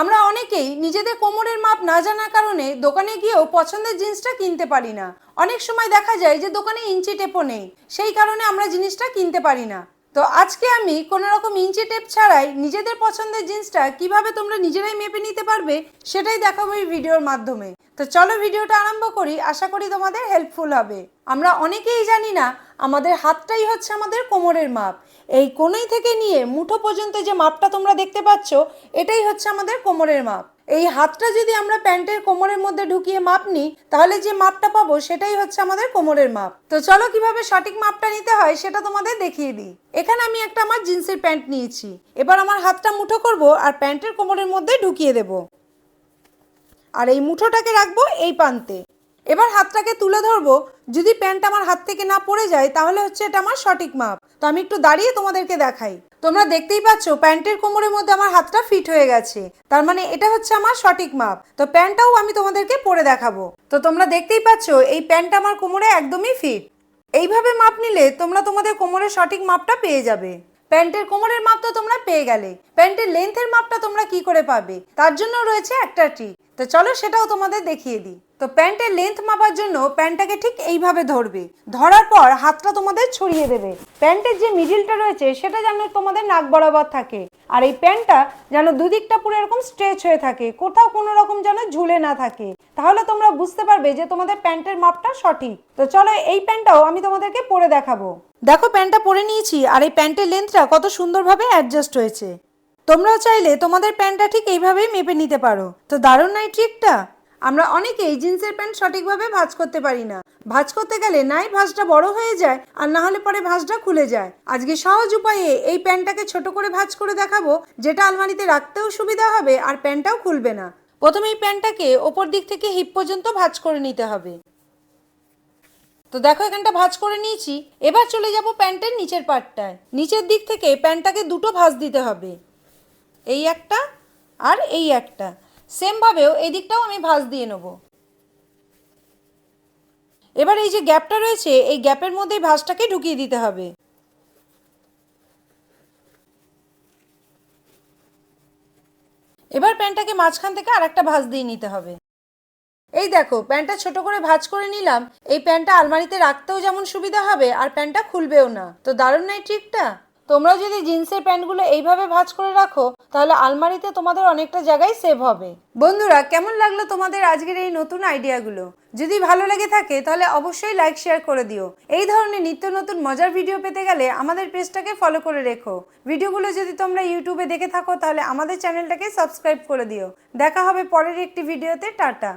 আমরা অনেকেই নিজেদের কোমরের মাপ না জানার কারণে দোকানে গিয়েও পছন্দের জিনিসটা কিনতে পারি না। অনেক সময় দেখা যায় যে দোকানে ইঞ্চি টেপও নেই, সেই কারণে আমরা জিনিসটা কিনতে পারি না। তো আজকে আমি কোনো রকম ইঞ্চি টেপ ছাড়াই নিজেদের পছন্দের জিনিসটা কীভাবে তোমরা নিজেরাই মেপে নিতে পারবে, সেটাই দেখাবো এই ভিডিওর মাধ্যমে। তো চলো ভিডিওটা আরম্ভ করি, আশা করি তোমাদের হেল্পফুল হবে। আমরা অনেকেই জানি না, আমাদের হাতটাই হচ্ছে আমাদের কোমরের মাপ। এই কোণেই থেকে নিয়ে মুঠো পর্যন্ত যে মাপটা তোমরা দেখতে পাচ্ছ, এটাই হচ্ছে আমাদের কোমরের মাপ। এই হাতটা যদি আমরা প্যান্টের কোমরের মধ্যে ঢুকিয়ে মাপ নিই, তাহলে যে মাপটা পাবো, সেটাই হচ্ছে আমাদের কোমরের মাপ। তো চলো কীভাবে সঠিক মাপটা নিতে হয়, সেটা তোমাদের দেখিয়ে দিই। এখানে আমি একটা আমার জিন্সের প্যান্ট নিয়েছি। এবার আমার হাতটা মুঠো করব আর প্যান্টের কোমরের মধ্যে ঢুকিয়ে দেবো। আর এই মুঠোটাকে রাখব এই প্রান্তে। এবার হাতটাকে তুলে ধরবো। যদি প্যান্ট আমার হাত থেকে না পড়ে যায়, তাহলে হচ্ছে এটা আমার সঠিক মাপ। তো আমি একটু দাঁড়িয়ে তোমাদেরকে দেখাই। তোমরা দেখতেই পাচ্ছ, প্যান্টের কোমরের মধ্যে আমার হাতটা ফিট হয়ে গেছে। তার মানে এটা হচ্ছে আমার সঠিক মাপ। তো প্যান্টটাও আমি তোমাদেরকে পরে দেখাবো। তো তোমরা দেখতেই পাচ্ছ, এই প্যান্টটা আমার কোমরে একদমই ফিট। এইভাবে মাপ নিলে তোমরা তোমাদের কোমরের সঠিক মাপটা পেয়ে যাবে। প্যান্টের কোমরের মাপ তো তোমরা পেয়ে গেলে। প্যান্টের লেন্থের মাপটা তোমরা কি করে পাবে? তার জন্য রয়েছে একটা ট্রিক তো চলো সেটাও তোমাদের দেখিয়ে দিই। তো প্যান্টের লেন্থ মাপার জন্য প্যান্টটাকে ঠিক এইভাবে ধরবে। ধরার পর হাতটা তোমাদের ছড়িয়ে দেবে। প্যান্টের যে মিডিলটা রয়েছে, সেটা যেন তোমাদের নাক বরাবর থাকে। আর এই প্যান্টটা যেন দুদিকটা পুরো এরকম স্ট্রেচ হয়ে থাকে, কোথাও কোনো রকম যেন ঝুলে না থাকে। তাহলে তোমরা বুঝতে পারবে যে তোমাদের প্যান্টের মাপটা সঠিক। তো চলো এই প্যান্টটাও আমি তোমাদেরকে পরে দেখাবো। দেখো, প্যান্টটা পরে নিয়েছি আর এই প্যান্টের লেন্থটা কত সুন্দরভাবে অ্যাডজাস্ট হয়েছে। তোমরাও চাইলে তোমাদের প্যান্টটা ঠিক এইভাবেই মেপে নিতে পারো। তো দারুণ নাই ট্রিকটা আমরা অনেকেই জিন্সের প্যান্ট সঠিকভাবে ভাঁজ করতে পারি না। ভাঁজ করতে গেলে নাই ভাঁজটা বড় হয়ে যায় আর না হলে পরে ভাঁজটা খুলে যায়। আজকে সহজ উপায়ে এই প্যান্টটাকে ছোট করে ভাঁজ করে দেখাবো, যেটা আলমারিতে রাখতেও সুবিধা হবে আর প্যান্টটাও খুলবে না। প্রথমে এই প্যান্টটাকে ওপর দিক থেকে হিপ পর্যন্ত ভাঁজ করে নিতে হবে। তো দেখো, এখানটা ভাঁজ করে নিয়েছি। এবার চলে যাব প্যান্টের নিচের পার্টটায় নিচের দিক থেকে প্যান্টটাকে দুটো ভাঁজ দিতে হবে। এই একটা আর এই একটা। সেমভাবেও দিকটাও আমি ভাঁজ দিয়ে নেব। এবার এই যে গ্যাপটা রয়েছে, এই গ্যাপের মধ্যে ভাঁজটাকে ঢুকিয়ে দিতে হবে। এবার প্যান্টটাকে মাঝখান থেকে আরেকটা ভাঁজ দিয়ে নিতে হবে। এই দেখো প্যান্টটা ছোট করে ভাঁজ করে নিলাম, এই প্যান্টটা আলমারিতে রাখতেও যেমন সুবিধা হবে, আর প্যান্টটা খুলবেও না। তো দারুণ নাই ট্রিকটা? তোমরা যদি জিন্সের প্যান্টগুলো এইভাবে ভাঁজ করে রাখো, তাহলে আলমারিতে তোমাদের অনেকটা জায়গায় সেভ হবে। বন্ধুরা, কেমন লাগল তোমাদের আজকের এই নতুন আইডিয়াগুলো? যদি ভালো লেগে থাকে, তাহলে অবশ্যই লাইক শেয়ার করে দিও। এই ধরনের নিত্য নতুন মজার ভিডিও পেতে গেলে আমাদের পেজটাকে ফলো করে রেখো। ভিডিওগুলো যদি তোমরা ইউটিউবে দেখে থাকো, তাহলে আমাদের চ্যানেলটাকে সাবস্ক্রাইব করে দিও। দেখা হবে পরের একটি ভিডিওতে টাটা!